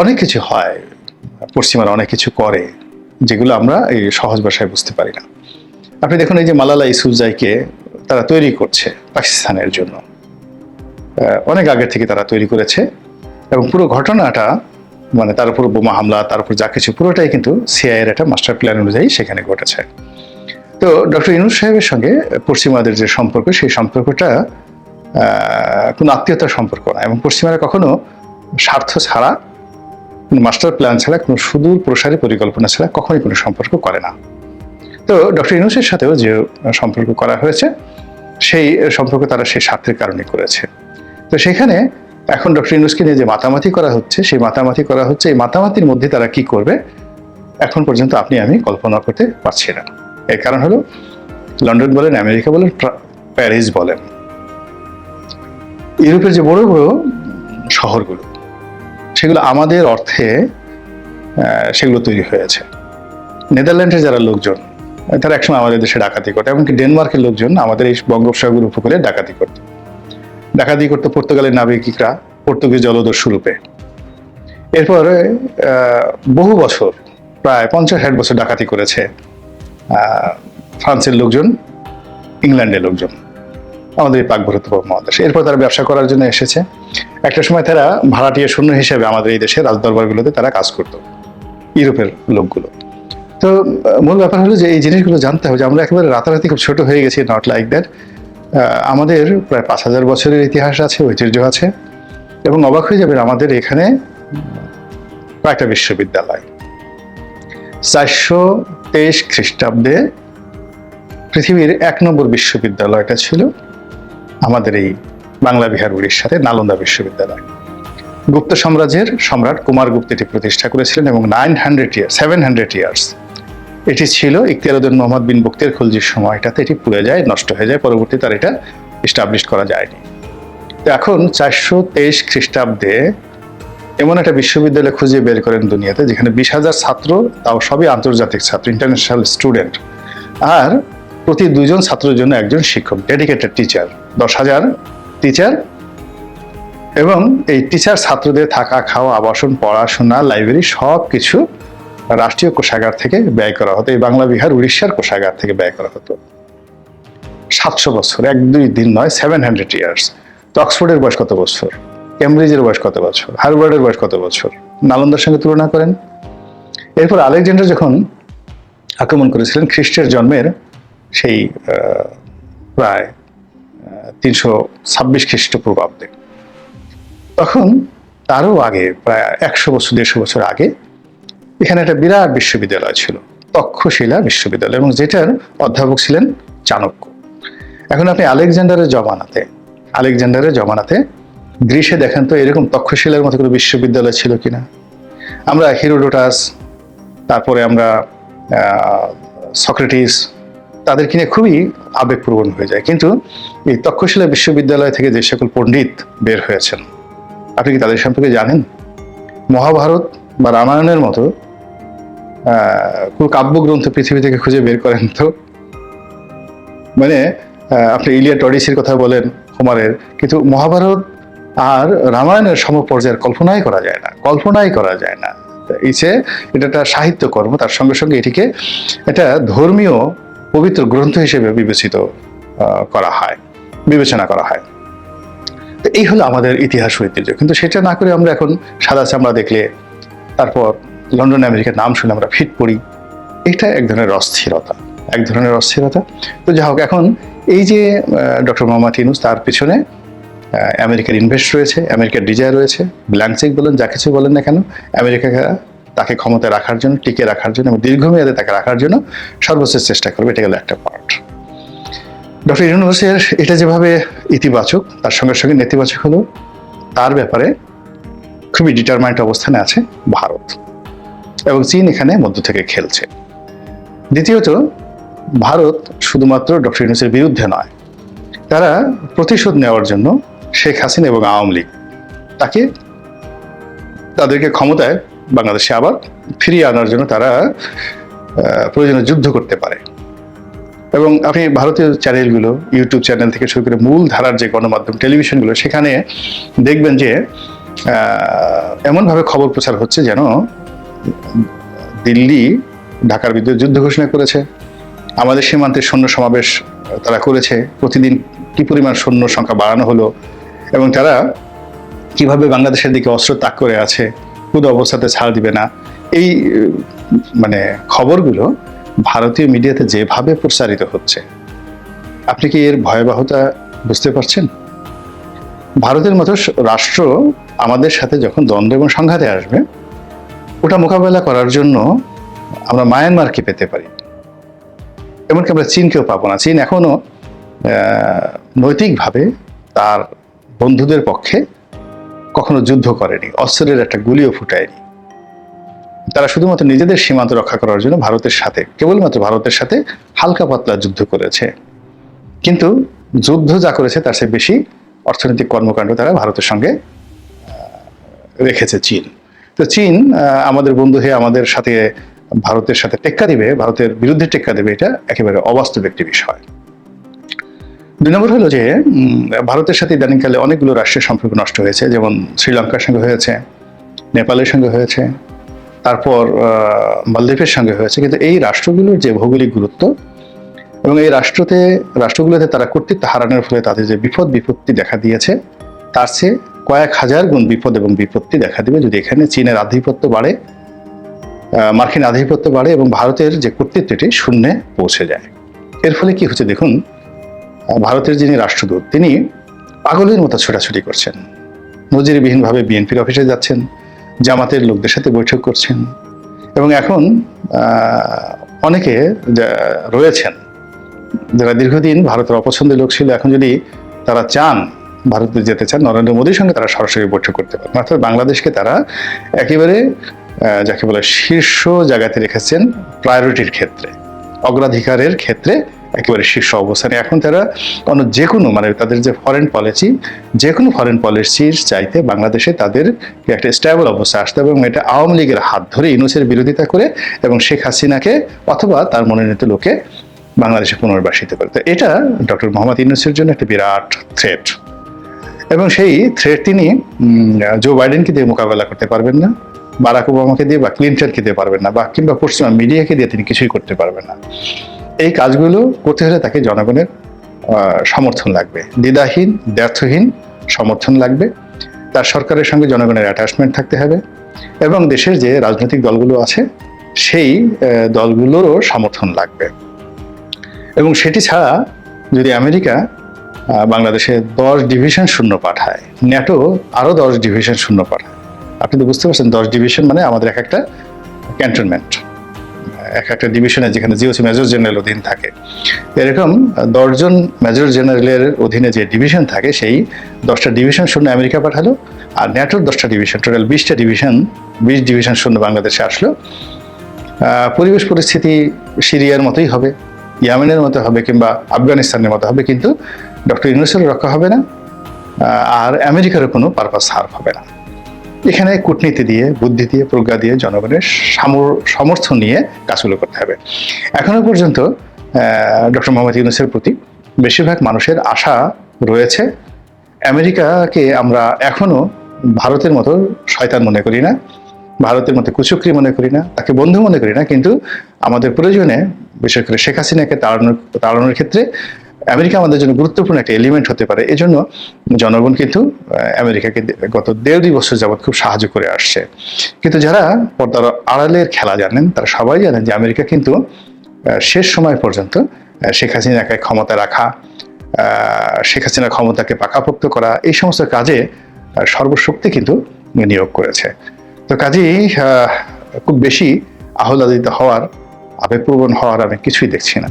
অনেক কিছু হয়, পশ্চিমারা অনেক কিছু করে, যেগুলো আমরা এই সহজ ভাষায় বুঝতে পারি না। আপনি দেখুন এই যে মালালা ইসুজাইকে তারা তৈরি করছে পাকিস্তানের জন্য। অনেক আগে থেকে তারা তৈরি করেছে এবং পুরো ঘটনাটা মানে তার উপর বোমা হামলা, তার উপর যা কিছু, পুরোটাই কিন্তু সিআইয়ের একটা মাস্টার প্ল্যান অনুযায়ী সেখানে ঘটেছে। তো ডক্টর ইনুস সাহেবের সঙ্গে পশ্চিমাদের যে সম্পর্ক, সেই সম্পর্কটা কোনো আত্মীয়তার সম্পর্ক না এবং পশ্চিমারা কখনো স্বার্থ ছাড়া কোনো মাস্টার প্ল্যান ছাড়া, কোনো সুদূর প্রসারী পরিকল্পনা ছাড়া কখনোই কোনো সম্পর্ক করে না। তো ডক্টর ইনুসের সাথেও যে সম্পর্ক করা হয়েছে, সেই সম্পর্ক তারা সেই স্বার্থের কারণে করেছে। তো সেখানে এখন ডক্টর ইনুসকে নিয়ে যে মাতামাতি করা হচ্ছে, সেই মাতামাতি করা হচ্ছে, এই মাতামাতির মধ্যে তারা কি করবে, এখন পর্যন্ত আপনি, আমি কল্পনা করতে পারছি না। এর কারণ হলো, লন্ডন বলেন, আমেরিকা বলেন প্যারিস বলেন। ইউরোপের যে বড় বড় শহরগুলো সেগুলো আমাদের অর্থে সেগুলো তৈরি হয়েছে। নেদারল্যান্ডের যারা লোকজন, তারা একসময় আমাদের দেশে ডাকাতি করতো, এমনকি ডেনমার্কের লোকজন আমাদের এই বঙ্গোপসাগর উপকূলে ডাকাতি করতো। ডাকাতি করতো পর্তুগালের নাবিকিকরা পর্তুগিজ জলদস্যু রূপে এরপরে বহু বছর, প্রায় পঞ্চাশ ষাট বছর ডাকাতি করেছে ফ্রান্সের লোকজন, ইংল্যান্ডের লোকজন। আমাদের এই পাক মহাদেশ। এরপর তারা ব্যবসা করার জন্য এসেছে। একটা সময় তারা ভাড়াটিয়া শূন্য হিসেবে আমাদের এই দেশে রাজদরবারগুলোতে তারা কাজ করতো, ইউরোপের লোকগুলো। তো মূল ব্যাপার হলো যে এই জিনিসগুলো জানতে হবে যে আমরা একেবারে রাতারাতি খুব ছোট হয়ে গেছি নট লাইক দ্যাট আমাদের প্রায় পাঁচ হাজার বছরের ইতিহাস আছে, ঐতিহ্য আছে। এবং অবাক হয়ে যাবেন আমাদের এখানে কয়েকটা বিশ্ববিদ্যালয়। চারশো তেইশ খ্রিস্টাব্দে পৃথিবীর এক নম্বর বিশ্ববিদ্যালয়টা ছিল। আমাদের এই বাংলা বিহার উড়িষ্যাতে নালন্দা বিশ্ববিদ্যালয়। গুপ্ত সাম্রাজ্যের সম্রাট কুমার গুপ্ত এটি প্রতিষ্ঠা করেছিলেন এবং nine hundred year seven hundred years এটি ছিল ইখতিয়ারুদ্দিন মোহাম্মদ বিন বক্তের খলজির সময়টাতে এটি পুড়ে যায়, নষ্ট হয়ে যায় পরবর্তী তার এটা এস্টাবলিশ করা যায়নি। তো এখন চারশো তেইশ খ্রিস্টাব্দে এমন একটা বিশ্ববিদ্যালয় খুঁজে বের করেন দুনিয়াতে, যেখানে বিশ হাজার ছাত্র, তাও সবই আন্তর্জাতিক ছাত্র ইন্টারন্যাশনাল স্টুডেন্ট আর প্রতি দুইজন ছাত্রের জন্য একজন শিক্ষক ডেডিকেটেড টিচার দশ হাজার টিচার এবং এই টিচার ছাত্রদের থাকা, খাওয়া আবাসন পড়াশোনা লাইব্রেরি সব কিছু রাষ্ট্রীয় কোষাগার থেকে ব্যয় করা হতো, এই বাংলা, বিহার, উড়িষ্যার কোষাগার থেকে ব্যয় করা হতো। সাতশো বছর, এক দুই দিন নয় সেভেন হান্ড্রেড ইয়ার্স তো অক্সফোর্ডের বয়স কত বছর? কেমব্রিজের বয়স কত বছর? হার্ভার্ডের বয়স কত বছর? নালন্দার সঙ্গে তুলনা করেন। এরপর আলেকজান্ডার যখন আক্রমণ করেছিলেন, খ্রিস্টের জন্মের সেই প্রায় তিনশো ছাব্বিশ খ্রিস্টপূর্বাব্দে তখন তারও আগে, প্রায় একশো বছর, দেড়শো বছর আগে, এখানে একটা বিরাট বিশ্ববিদ্যালয় ছিল, তক্ষশিলা বিশ্ববিদ্যালয়, এবং যেটার অধ্যাপক ছিলেন চাণক্য। এখন আপনি আলেকজান্ডারের জমানাতে আলেকজান্ডারের জমানাতে গ্রীসে দেখেন তো এরকম তক্ষশিলার মতো কোনো বিশ্ববিদ্যালয় ছিল কিনা। আমরা হিরোডোটাস, তারপরে আমরা সক্রেটিস তাদের কিনে খুবই আবেগপ্রবণ হয়ে যায়। কিন্তু এই তক্ষশিলা বিশ্ববিদ্যালয় থেকে যে সকল পণ্ডিত বের হয়েছেন, আপনি কি তাদের সম্পর্কে জানেন? মহাভারত বা রামায়ণের মতো কোনো কাব্যগ্রন্থ পৃথিবী থেকে খুঁজে বের করেন তো? মানে আপনি ইলিয়া টডিসির কথা বলেন, কুমারের, কিন্তু মহাভারত আর রামায়ণের সমপর্যায়ের কল্পনাই করা যায় না, কল্পনাই করা যায় না। ইচ্ছে, এটা একটা সাহিত্যকর্ম তার সঙ্গে সঙ্গে এটিকে একটা ধর্মীয় পবিত্র গ্রন্থ হিসেবে বিবেচিত করা হয়, বিবেচনা করা হয়। তো এই হলো আমাদের ইতিহাস ঐতিহ্য। কিন্তু সেটা না করে আমরা এখন সাদা চামড়া দেখলে তারপর লন্ডন আমেরিকার নাম শুনে আমরা ফিট পড়ি। এটা এক ধরনের অস্থিরতা, এক ধরনের অস্থিরতা। তো যা হোক, এখন এই যে ডক্টর মোহাম্মদ ইনুস তার পিছনে আমেরিকার ইনভেস্ট রয়েছে, আমেরিকার ডিজায়ার রয়েছে, ব্ল্যাঙ্ক বলেন, যা কিছু বলেন না কেন আমেরিকা তাকে ক্ষমতা রাখার জন্য টিকে রাখার জন্য এবং দীর্ঘমেয়াদে তাকে রাখার জন্য সর্বোচ্চ চেষ্টা করবে। এটা গেল একটা পার্ট ডক্টর ইউনুসের এটা যেভাবে ইতিবাচক, তার সঙ্গে সঙ্গে নেতিবাচক হলো, তার ব্যাপারে খুবই ডিটারমাইন্ড অবস্থানে আছে ভারত এবং চীন এখানে মধ্য থেকে খেলছে। দ্বিতীয়ত, ভারত শুধুমাত্র ডক্টর ইউনুসের বিরুদ্ধে নয়, তারা প্রতিশোধ নেওয়ার জন্য শেখ হাসিনা এবং আওয়ামী লীগ তাকে তাদেরকে ক্ষমতায় বাংলাদেশে আবার ফিরিয়ে আনার জন্য তারা প্রয়োজনে যুদ্ধ করতে পারে। এবং আপনি ভারতীয় চ্যানেলগুলো, ইউটিউব চ্যানেল থেকে শুরু করে মূল ধারার যে গণমাধ্যম, টেলিভিশনগুলো, সেখানে দেখবেন যে এমনভাবে খবর প্রচার হচ্ছে যেন দিল্লি ঢাকার বিরুদ্ধে যুদ্ধ ঘোষণা করেছে। আমাদের সীমান্তে সৈন্য সমাবেশ তারা করেছে। প্রতিদিন কি পরিমাণ সৈন্য সংখ্যা বাড়ানো হলো এবং তারা কীভাবে বাংলাদেশের দিকে অস্ত্র তাক করে আছে কোন অবস্থাতে ছাড় দিবে না, এই মানে খবরগুলো ভারতীয় মিডিয়াতে যেভাবে প্রচারিত হচ্ছে, আপনি কি এর ভয়াবহতা বুঝতে পারছেন? ভারতের মতো রাষ্ট্র আমাদের সাথে যখন দ্বন্দ্ব এবং সংঘাতে আসবে, ওটা মোকাবেলা করার জন্য আমরা মায়ানমারকে পেতে পারি। এমনকি আমরা চীনকেও পাবো না। চীন এখনও নৈতিকভাবে তার বন্ধুদের পক্ষে কখনো যুদ্ধ করেনি, অস্ত্রের একটা গুলিও ফুটায়নি। তারা শুধুমাত্র নিজেদের সীমান্ত রক্ষা করার জন্য ভারতের সাথে, কেবলমাত্র ভারতের সাথে হালকা পাতলা যুদ্ধ করেছে। কিন্তু যুদ্ধ যা করেছে তার চেয়ে বেশি অর্থনৈতিক কর্মকাণ্ড তারা ভারতের সঙ্গে রেখেছে চীন। তো চীন আমাদের বন্ধু হয়ে আমাদের সাথে, ভারতের সাথে টেক্কা দিবে, ভারতের বিরুদ্ধে টেক্কা দেবে, এটা একেবারে অবাস্তব একটি বিষয়। দুই নম্বর হলো যে ভারতের সাথে ইদানিংকালে অনেকগুলো রাষ্ট্রের সম্পর্ক নষ্ট হয়েছে, যেমন শ্রীলঙ্কার সঙ্গে হয়েছে, নেপালের সঙ্গে হয়েছে, তারপর মালদ্বীপের সঙ্গে হয়েছে। কিন্তু এই রাষ্ট্রগুলোর যে ভৌগোলিক গুরুত্ব এবং এই রাষ্ট্রতে, রাষ্ট্রগুলোতে তারা কর্তৃত্ব হারানোর ফলে তাদের যে বিপদ, বিপত্তি দেখা দিয়েছে, তার চেয়ে কয়েক হাজার গুণ বিপদ এবং বিপত্তি দেখা দিবে। যদি এখানে চীনের আধিপত্য বাড়ে মার্কিন আধিপত্য বাড়ে এবং ভারতের যে কর্তৃত্বটি শূন্যে পৌঁছে যায়। এর ফলে কি হচ্ছে? দেখুন ভারতের যিনি রাষ্ট্রদূত, তিনি পাগলের মতো ছোটাছুটি করছেন। নজিরবিহীনভাবে বিএনপির অফিসে যাচ্ছেন, জামাতের লোকদের সাথে বৈঠক করছেন এবং এখন অনেকে রয়েছেন, যারা দীর্ঘদিন ভারতের অপছন্দের লোক ছিল, এখন যদি তারা চান ভারতে যেতে চান, নরেন্দ্র মোদীর সঙ্গে তারা সরাসরি বৈঠক করতে পারেন। অর্থাৎ বাংলাদেশকে তারা একেবারে যাকে বলে শীর্ষ জায়গাতে রেখেছেন প্রায়োরিটির ক্ষেত্রে, অগ্রাধিকারের ক্ষেত্রে একেবারে শীর্ষ অবস্থানে। এখন তারা অন্য যে কোনো মানে তাদের যে ফরেন পলিসি যে কোনো ফরেন পলিসির চাইতে বাংলাদেশে তাদের একটা স্টেবল অবস্থা আসতে হবে এবং এটা আওয়ামী লীগের হাত ধরে ইনুসের বিরোধিতা করে এবং শেখ হাসিনাকে অথবা তার মনোনীত লোকে বাংলাদেশে পুনর্বাসিত করে। তো এটা ডক্টর মোহাম্মদ ইউনুসের জন্য একটা বিরাট থ্রেট এবং সেই থ্রেট তিনি জো বাইডেনকে দিয়ে মোকাবেলা করতে পারবেন না বারাক ওবামাকে দিয়ে বা ক্লিন্টনকে দিয়ে পারবেন না, বা কিংবা পশ্চিমা মিডিয়াকে দিয়ে তিনি কিছুই করতে পারবেন না। এই কাজগুলো করতে হলে তাকে জনগণের সমর্থন লাগবে। দ্বিধাহীন, ব্যর্থহীন সমর্থন লাগবে। তার সরকারের সঙ্গে জনগণের অ্যাটাচমেন্ট থাকতে হবে এবং দেশের যে রাজনৈতিক দলগুলো আছে, সেই দলগুলোরও সমর্থন লাগবে। এবং সেটি ছাড়া যদি আমেরিকা বাংলাদেশে দশ ডিভিশন শূন্য পাঠায়, ন্যাটো আরও দশ ডিভিশন শূন্য পাঠায়। আপনি তো বুঝতে পারছেন, দশ ডিভিশন মানে আমাদের এক একটা ক্যান্টনমেন্ট এক একটা ডিভিশনে যেখানে জিওসি মেজর জেনারেল অধীন থাকে। এরকম দশজন মেজর জেনারেলের অধীনে যে ডিভিশন থাকে, সেই দশটা ডিভিশন শূন্য আমেরিকা পাঠালো, আর ন্যাটোর দশটা ডিভিশন টোটাল বিশটা ডিভিশন বিশ ডিভিশন শূন্য বাংলাদেশে আসলো। পরিবেশ পরিস্থিতি সিরিয়ার মতোই হবে, ইয়ামেনের মতো হবে কিংবা আফগানিস্তানের মতো হবে, কিন্তু ডক্টর ইউনুসেরও রক্ষা হবে না আর আমেরিকারও কোনো পারপাস সার্ভ হবে না। এখানে কূটনীতি দিয়ে, বুদ্ধি দিয়ে, প্রজ্ঞা দিয়ে জনগণের সামর- সমর্থন নিয়ে কাজগুলো করতে হবে। এখনও পর্যন্ত ডক্টর মোহাম্মদ ইউনুসের প্রতি বেশিরভাগ মানুষের আশা রয়েছে। আমেরিকাকে আমরা এখনও ভারতের মতো শয়তান মনে করি না, ভারতের মতো কুচক্রি মনে করি না, তাকে বন্ধু মনে করি না, কিন্তু আমাদের প্রয়োজনে, বিশেষ করে শেখ হাসিনাকে তাড়ানোর তাড়ানোর ক্ষেত্রে আমেরিকা আমাদের জন্য গুরুত্বপূর্ণ একটা এলিমেন্ট হতে পারে। এজন্য জনগণ কিন্তু আমেরিকাকে গত দেড় দুই বছর যাবৎ খুব সাহায্য করে আসছে। কিন্তু যারা পর্দার আড়ালের খেলা জানেন, তারা সবাই জানেন যে আমেরিকা কিন্তু শেষ সময় পর্যন্ত শেখ হাসিনাকে ক্ষমতা রাখা শেখ হাসিনার ক্ষমতাকে পাকাপোক্ত করা, এই সমস্ত কাজে সর্বশক্তি কিন্তু নিয়োগ করেছে। তো কাজেই খুব বেশি আহ্লাদিত হওয়ার, আবেগপ্রবণ হওয়ার আমি কিছুই দেখছি না।